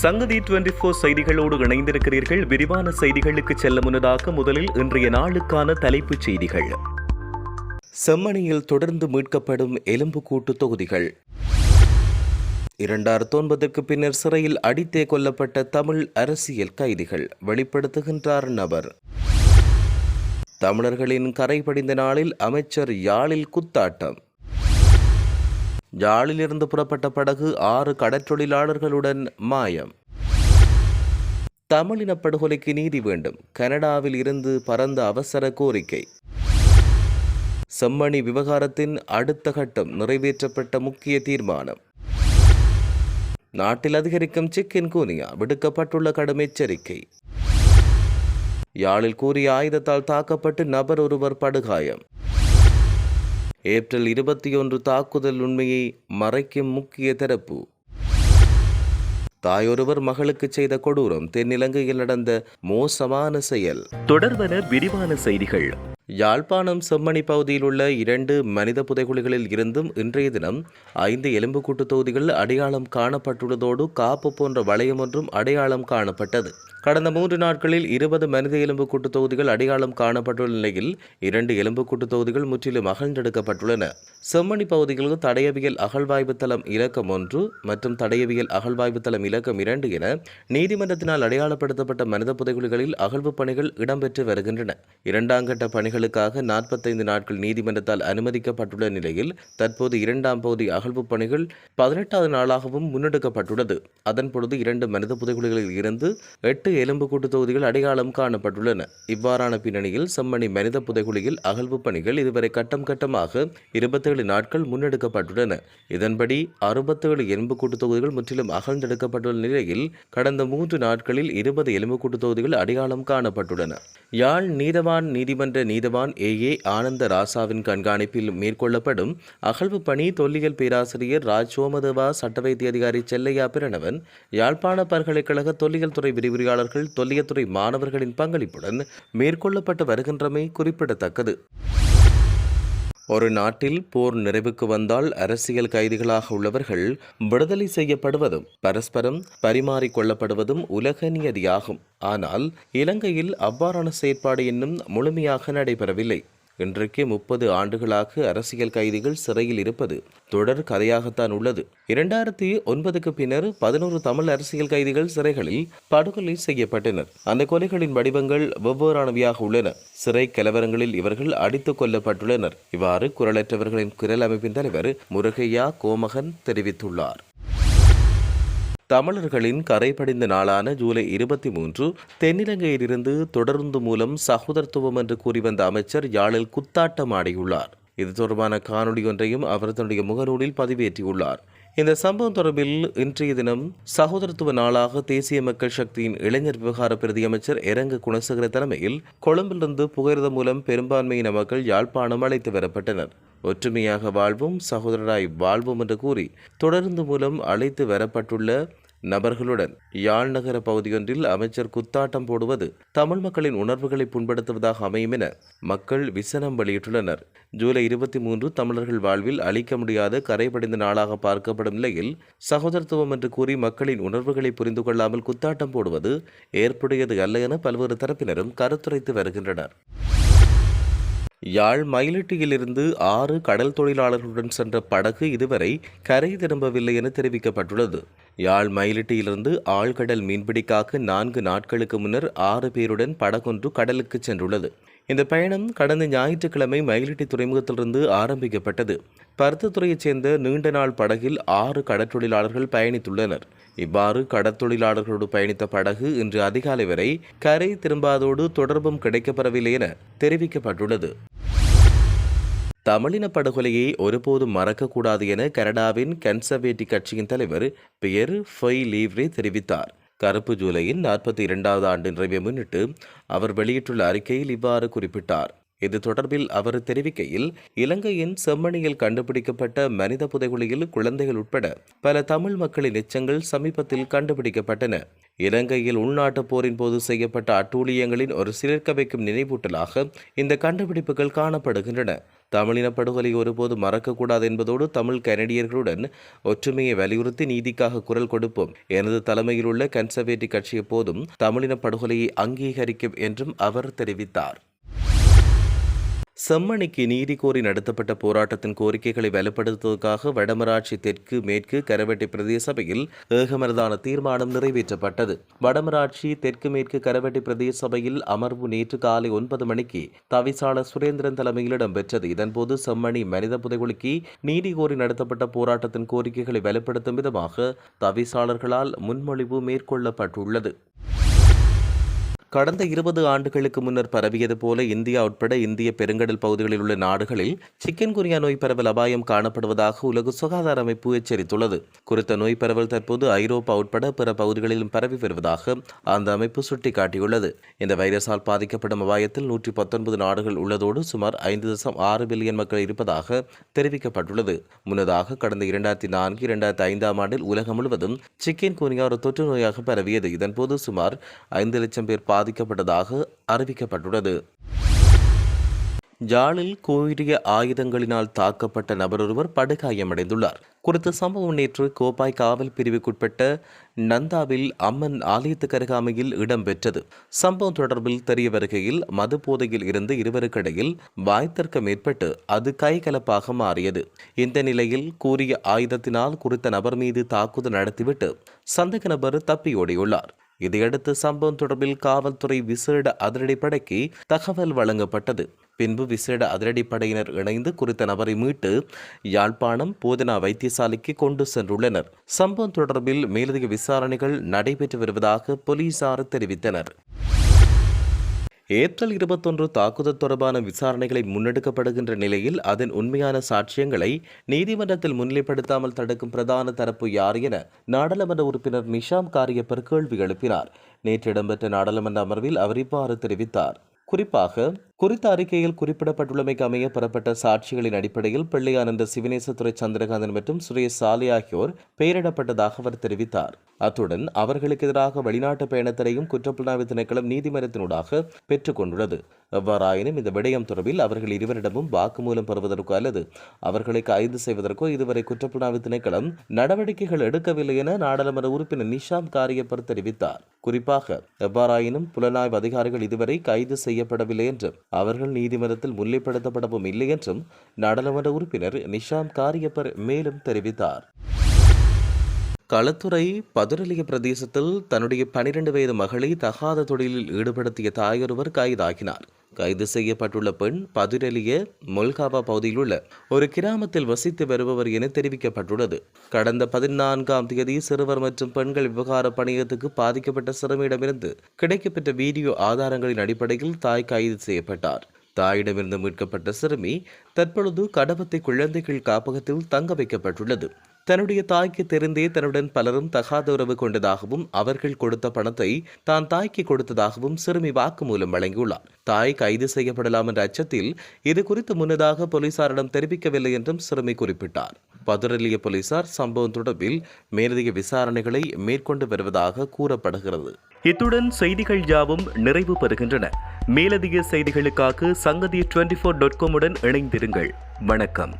சங்கதி twenty four செய்திகளோடு இணைந்திருக்கிறீர்கள். விரிவான செய்திகளுக்கு செல்ல முன்னதாக முதலில் இன்றைய நாளுக்கான தலைப்புச் செய்திகள். செம்மணியில் தொடர்ந்து மீட்கப்படும் எலும்புக்கூட்டு தொகுதிகள். இரண்டாயிரத்தி ஒன்பதுக்கு பின்னர் சிறையில் அடித்தே கொல்லப்பட்ட தமிழ் அரசியல் கைதிகள் வெளிப்படுத்துகின்றார் நபர். தமிழர்களின் கரை படிந்த நாளில் அமைச்சர் யாழில் குத்தாட்டம். யாழிலிருந்து புறப்பட்ட படகு ஆறு கடற்றொழிலாளர்களுடன் மாயம். தமிழின படுகொலைக்கு நீதி வேண்டும். கனடாவில் இருந்து பரந்த அவசர கோரிக்கை. செம்மணி விவகாரத்தின் அடுத்த கட்டம் நிறைவேற்றப்பட்ட முக்கிய தீர்மானம். நாட்டில் அதிகரிக்கும் சிக்கன் கூனியா விடுக்கப்பட்டுள்ள கடும் எச்சரிக்கை. யாழில் கூறிய ஆயுதத்தால் தாக்கப்பட்டு நபர் ஒருவர் படுகாயம். ஏப்ரல் இருபத்தி ஒன்று தாக்குதல் உண்மையை மறைக்கும் முக்கிய தரப்பு. தாயொருவர் மகளுக்கு செய்த கொடூரம் தென்னிலங்கையில் நடந்த மோசமான செயல். தொடர்வன விரிவான செய்திகள். யாழ்ப்பாணம் செம்மணி பகுதியில் உள்ள இரண்டு மனித புதைகுழிகளில் இருந்தும் இன்றைய தினம் ஐந்து எலும்புக்கூட்டு தொகுதிகள் அடையாளம் காணப்பட்டுள்ளதோடு காப்பு போன்ற வளையம் ஒன்றும் அடையாளம் காணப்பட்டது. கடந்த மூன்று நாட்களில் இருபது மனித எலும்புக்கூட்டு தொகுதிகள் அடையாளம் காணப்பட்டுள்ள நிலையில் இரண்டு எலும்புக்கூட்டு தொகுதிகள் முற்றிலும் அகழ்ந்தெடுக்கப்பட்டுள்ளன. செம்மணி பகுதிகளில் தடயவியல் அகழ்வாய்வு தளம் இலக்கம் ஒன்று மற்றும் தடயவியல் அகழ்வாய்வு தளம் இலக்கம் இரண்டு என நீதிமன்றத்தினால் அடையாளப்படுத்தப்பட்ட மனித புதைகுழிகளில் அகழ்வு பணிகள் இடம்பெற்று வருகின்றன. இரண்டாம் கட்ட பணிகளுக்காக நாற்பத்தைந்து நாட்கள் நீதிமன்றத்தால் அனுமதிக்கப்பட்டுள்ள நிலையில் தற்போது இரண்டாம் பகுதி அகழ்வு பணிகள் பதினெட்டாவது நாளாகவும் முன்னெடுக்கப்பட்டுள்ளது. அதன் பொழுது இரண்டு மனித புதைகுழிகளில் இருந்து எட்டு எலும்புக்கூட்டு தொகுதிகள் அடையாளம் காணப்பட்டுள்ளன. இவ்வாறான பின்னணியில் செம்மணி மனித புதைகுழியில் அகழ்வு பணிகள் இதுவரை கட்டம் கட்டமாக இருபத்தேழு நாட்கள் முன்னெடுக்கப்பட்டுள்ளன. இதன்படி அறுபத்தேழு எலும்புக்கூட்டு தொகுதிகள் முற்றிலும் அகழ்ந்தெடுக்கப்பட்டுள்ள நிலையில் கடந்த மூன்று நாட்களில் இருபது எலும்புக்கூட்டு தொகுதிகள் அடையாளம் காணப்பட்டுள்ளன. யாழ் நீதவான் நீதிமன்ற நீதவான் ஏ. ஏ. ஆனந்த ராசாவின் கண்காணிப்பில் மேற்கொள்ளப்படும் அகழ்வு பணி தொல்லியல் பேராசிரியர் ராஜ் சோமதேவா சட்ட வைத்திய அதிகாரி செல்லையா பிரணவன் யாழ்ப்பாண பல்கலைக்கழக தொல்லியல் துறை பணியாளர்கள் தொல்லியத்துறை மாணவர்களின் பங்களிப்புடன் மேற்கொள்ளப்பட்டு வருகின்றமை குறிப்பிடத்தக்கது. ஒரு நாட்டில் போர் நிறைவுக்கு வந்தால் அரசியல் கைதிகளாக உள்ளவர்கள் விடுதலை செய்யப்படுவதும் பரஸ்பரம் பரிமாறிக்கொள்ளப்படுவதும் உலக நியதியாகும். ஆனால் இலங்கையில் அவ்வாறான செயற்பாடு இன்னும் முழுமையாக நடைபெறவில்லை. இன்றைக்கு முப்பது ஆண்டுகளாக அரசியல் கைதிகள் சிறையில் இருப்பது தொடர் கதையாகத்தான் உள்ளது. இரண்டாயிரத்தி ஒன்பதுக்கு பின்னர் பதினோரு தமிழ் அரசியல் கைதிகள் சிறைகளில் படுகொலை செய்யப்பட்டனர். அந்த கொலைகளின் வடிவங்கள் வெவ்வேறானவையாக உள்ளன. சிறை கலவரங்களில் இவர்கள் அடித்துக் கொல்லப்பட்டுள்ளனர். இவ்வாறு குரலற்றவர்களின் குரல் அமைப்பின் தலைவர் முருகையா கோமகன் தெரிவித்துள்ளார். தமிழர்களின் கரைபடிந்த நாளான ஜூலை இருபத்தி மூன்று தென்னிலங்கையிலிருந்து தொடர்ந்து மூலம் சகோதரத்துவம் என்று கூறி வந்த அமைச்சர் யாழில் குத்தாட்டம் ஆடியுள்ளார். இது தொடர்பான காணொலி ஒன்றையும் அவர் தன்னுடைய முகநூலில் பதிவேற்றியுள்ளார். இந்த சம்பவம் தொடர்பில் இன்றைய தினம் சகோதரத்துவ நாளாக தேசிய மக்கள் சக்தியின் இளைஞர் விவகார பிரதி அமைச்சர் இரங்க குணசேகர தலைமையில் கொழும்பிலிருந்து புகையிரதம் மூலம் பெரும்பான்மையின மக்கள் யாழ்ப்பாணம் அழைத்து வரப்பட்டனர். ஒற்றுமையாக வாழ்வும் சகோதரராய் வாழ்வோம் என்று கூறி தொடர்ந்து மூலம் அழைத்து வரப்பட்டுள்ள நபர்களுடன். யாழ் நகர பகுதியொன்றில் அமைச்சர் குத்தாட்டம் போடுவது தமிழ் மக்களின் உணர்வுகளை புண்படுத்துவதாக அமையும் என மக்கள் விசனம் வெளியிட்டுள்ளனர். ஜூலை இருபத்தி மூன்று தமிழர்கள் வாழ்வில் அழிக்க முடியாத கரைபடிந்த நாளாக பார்க்கப்படும் நிலையில் சகோதரத்துவம் என்று கூறி மக்களின் உணர்வுகளை புரிந்து கொள்ளாமல் குத்தாட்டம் போடுவது ஏற்புடையது அல்ல என பல்வேறு தரப்பினரும் கருத்துரைத்து வருகின்றனர். யாழ் மயிலட்டியிலிருந்து ஆறு கடல் தொழிலாளர்களுடன் சென்ற படகு இதுவரை கரை திரும்பவில்லை என தெரிவிக்கப்பட்டுள்ளது. யாழ் மயிலிட்டியிலிருந்து ஆழ்கடல் மீன்பிடிக்காக நான்கு நாட்களுக்கு முன்னர் ஆறு பேருடன் படகொன்று கடலுக்கு சென்றுள்ளது. இந்த பயணம் கடந்த ஞாயிற்றுக்கிழமை மயிலிட்டி துறைமுகத்திலிருந்து ஆரம்பிக்கப்பட்டது. பருத்தத்துறையைச் சேர்ந்த நீண்ட நாள் படகில் ஆறு கடற்றொழிலாளர்கள் பயணித்துள்ளனர். இவ்வாறு கடற்தொழிலாளர்களோடு பயணித்த படகு இன்று அதிகாலை வரை கரை திரும்பாதோடு தொடர்பும் கிடைக்கப்பெறவில்லை என தெரிவிக்கப்பட்டுள்ளது. தமிழின படுகொலையை ஒருபோதும் மறக்கக்கூடாது என கனடாவின் கன்சர்வேட்டிவ் கட்சியின் தலைவர் பியர் ஃபொய் லீவ்ரே தெரிவித்தார். கருப்பு ஜூலையின் நாற்பத்தி இரண்டாவது ஆண்டு நிறைவை முன்னிட்டு அவர் வெளியிட்டுள்ள அறிக்கையில் இவ்வாறு குறிப்பிட்டார். இது தொடர்பில் அவர் தெரிவிக்கையில் இலங்கையின் செம்மணியில் கண்டுபிடிக்கப்பட்ட மனித புதைகுழியில் குழந்தைகள் உட்பட பல தமிழ் மக்களின் எச்சங்கள் சமீபத்தில் கண்டுபிடிக்கப்பட்டன. இலங்கையில் உள்நாட்டுப் போரின் போது செய்யப்பட்ட அட்டூழியங்களின் ஒரு சிலிர்க்க வைக்கும் நினைவூட்டலாக இந்த கண்டுபிடிப்புகள் காணப்படுகின்றன. தமிழின படுகொலை ஒருபோது மறக்கக்கூடாது என்பதோடு தமிழ் கனடியர்களுடன் ஒற்றுமையை வலியுறுத்தி நீதிக்காக குரல் கொடுப்போம். எனது தலைமையில் உள்ள கன்சர்வேட்டிவ் கட்சி எப்போதும் தமிழின படுகொலையை அங்கீகரிக்கும் என்றும் அவர் தெரிவித்தார். செம்மணிக்கு நீதி கோரி நடத்தப்பட்ட போராட்டத்தின் கோரிக்கைகளை வலுப்படுத்துவதற்காக வடமராட்சி தெற்கு மேற்கு கரவெட்டி பிரதேச சபையில் ஏகமனதான தீர்மானம் நிறைவேற்றப்பட்டது. வடமராட்சி தெற்கு மேற்கு கரவெட்டி பிரதேச சபையில் அமர்வு நேற்று காலை ஒன்பது மணிக்கு தவிசாளர் சுரேந்திரன் தலைமையில் இடம்பெற்றது இதன்போது செம்மணி மனித புதைகுலுக்கி நீதி கோரி நடத்தப்பட்ட போராட்டத்தின் கோரிக்கைகளை வலுப்படுத்தும் விதமாக தவிசாளர்களால் முன்மொழிவு மேற்கொள்ளப்பட்டுள்ளது. கடந்த இருபது ஆண்டுகளுக்கு முன்னர் பரவியது போல இந்தியா உட்பட இந்திய பெருங்கடல் பகுதிகளில் உள்ள நாடுகளில் சிக்கன் குனியா நோய் பரவல் அபாயம் காணப்படுவதாக உலக சுகாதார அமைப்பு எச்சரித்துள்ளது. குறித்த நோய் பரவல் தற்போது ஐரோப்பா உட்பட பிற பகுதிகளிலும் பரவி வருவதாக அந்த அமைப்பு சுட்டிக்காட்டியுள்ளது. இந்த வைரஸால் பாதிக்கப்படும் அபாயத்தில் நூற்றி பத்தொன்பது நாடுகள் உள்ளதோடு சுமார் ஐந்து தசம் ஆறு பில்லியன் மக்கள் இருப்பதாக தெரிவிக்கப்பட்டுள்ளது. முன்னதாக கடந்த இரண்டாயிரத்தி நான்கு இரண்டாயிரத்தி ஐந்தாம் ஆண்டில் உலகம் முழுவதும் சிக்கன் குனியா ஒரு தொற்று நோயாக பரவியது. இதன்போது சுமார் ஐந்து லட்சம் பேர் பாதிக்கப்பட்டதாக அறிவிக்கப்பட்டுள்ளது. ஜாலில் கூறிய ஆயுதங்களினால் தாக்கப்பட்ட நபரொருவர் படுகாயமடைந்துள்ளார். குறித்த சம்பவம் நேற்று கோப்பாய் காவல் பிரிவுக்குட்பட்ட நந்தாவில் அம்மன் ஆலயத்துக்கருகாமையில் இடம்பெற்றது. சம்பவம் தொடர்பில் தெரிய வருகையில் மது போதையில் இருந்து இருவருக்கிடையில் வாய்த்தர்க்கம் ஏற்பட்டு அது கைகலப்பாக மாறியது. இந்த நிலையில் கூறிய ஆயுதத்தினால் குறித்த நபர் மீது தாக்குதல் நடத்திவிட்டு சந்தேக நபர் தப்பியோடியுள்ளார். இதையடுத்து சம்பவம் தொடர்பில் காவல்துறை விசேட அதிரடிப்படைக்கு தகவல் வழங்கப்பட்டது. பின்பு விசேட அதிரடிப்படையினர் இணைந்து குறித்த நபரை மீட்டு யாழ்ப்பாணம் போதனா வைத்தியசாலைக்கு கொண்டு சென்றுள்ளனர். சம்பவம் தொடர்பில் மேலதிக விசாரணைகள் நடைபெற்று வருவதாக போலீசார் தெரிவித்தனர். ஏப்ரல் இருபத்தொன்று தாக்குதல் தொடர்பான விசாரணைகளை முன்னெடுக்கப்படுகின்ற நிலையில் அதன் உண்மையான சாட்சியங்களை நீதிமன்றத்தில் முன்னிலைப்படுத்தாமல் தடுக்கும் பிரதான தரப்பு யார் என நாடாளுமன்ற உறுப்பினர் நிஷாம் காரியப்பர் கேள்வி எழுப்பினார். நேற்று இடம்பெற்ற நாடாளுமன்ற அமர்வில் அவர் இவ்வாறு தெரிவித்தார். குறிப்பாக குறித்த அறிக்கையில் குறிப்பிடப்பட்டுள்ளமைக்கு அமைய பெறப்பட்ட சாட்சிகளின் அடிப்படையில் பிள்ளையானந்த சிவனேசத்துறை சந்திரகாந்தன் மற்றும் சுரேஷ் சாலி ஆகியோர் பெயரிடப்பட்டதாக அவர் தெரிவித்தார். அத்துடன் அவர்களுக்கு எதிராக வெளிநாட்டு பயணத்தினையும் குற்றப்புலனாய்வு திணைக்களம் நீதிமன்றத்தினூடாக பெற்றுக் கொண்டுள்ளது. எவ்வாறாயினும் இந்த விடயம் தொடர்பில் அவர்கள் இருவரிடமும் வாக்குமூலம் பெறுவதற்கோ அல்லது அவர்களை கைது செய்வதற்கோ இதுவரை குற்றப்புலனாய்வு திணைக்களம் நடவடிக்கைகள் எடுக்கவில்லை என நாடாளுமன்ற உறுப்பினர் நிஷாம் காரியப்பர் தெரிவித்தார். குறிப்பாக எவ்வாறாயினும் புலனாய்வு அதிகாரிகள் இதுவரை கைது செய்யப்படவில்லை என்றும் அவர்கள் நீதிமன்றத்தில் முல்லைப்படுத்தப்படவும் இல்லை என்றும் நாடாளுமன்ற உறுப்பினர் நிஷாம் காரியப்பர் மேலும் தெரிவித்தார். களத்துறை பதுரலிய பிரதேசத்தில் தன்னுடைய பனிரெண்டு வயது மகளை தகாத தொழிலில் ஈடுபடுத்திய தாயொருவர் கைதாகினார். கைது செய்யப்பட்டுள்ள பெண் பதுரலிய மொல்காவா பகுதியில் உள்ள ஒரு கிராமத்தில் வசித்து வருபவர் என தெரிவிக்கப்பட்டுள்ளது. கடந்த பதினான்காம் தேதி சிறுவர் மற்றும் பெண்கள் விவகார பணியத்துக்கு பாதிக்கப்பட்ட சிறுமியிடமிருந்து கிடைக்கப்பெற்ற வீடியோ ஆதாரங்களின் அடிப்படையில் தாய் கைது செய்யப்பட்டார். தாயிடமிருந்து மீட்கப்பட்ட சிறுமி தற்பொழுது கடவத்தை குழந்தைகள் காப்பகத்தில் தங்க வைக்கப்பட்டுள்ளது. தன்னுடைய தாய்க்கு தெரிந்தே தன்னுடன் பலரும் தகாத உறவு கொண்டதாகவும் அவர்கள் கொடுத்த பணத்தை தான் தாய்க்கு கொடுத்ததாகவும் சிறுமி வாக்குமூலம் வழங்கியுள்ளார். தாய் கைது செய்யப்படலாம் என்ற அச்சத்தில் இது குறித்து முன்னதாக போலீசாரிடம் தெரிவிக்கவில்லை என்றும் சிறுமி குறிப்பிட்டார். பதுரலிய போலீசார் சம்பவம் தொடர்பில் மேலதிக விசாரணைகளை மேற்கொண்டு வருவதாக கூறப்படுகிறது. இத்துடன் செய்திகள் யாவும் நிறைவு பெறுகின்றன. மேலதிக செய்திகளுக்காக சங்கதி டுவெண்டி ஃபோர் டாட் காமுடன் இணைந்திருங்கள். வணக்கம்.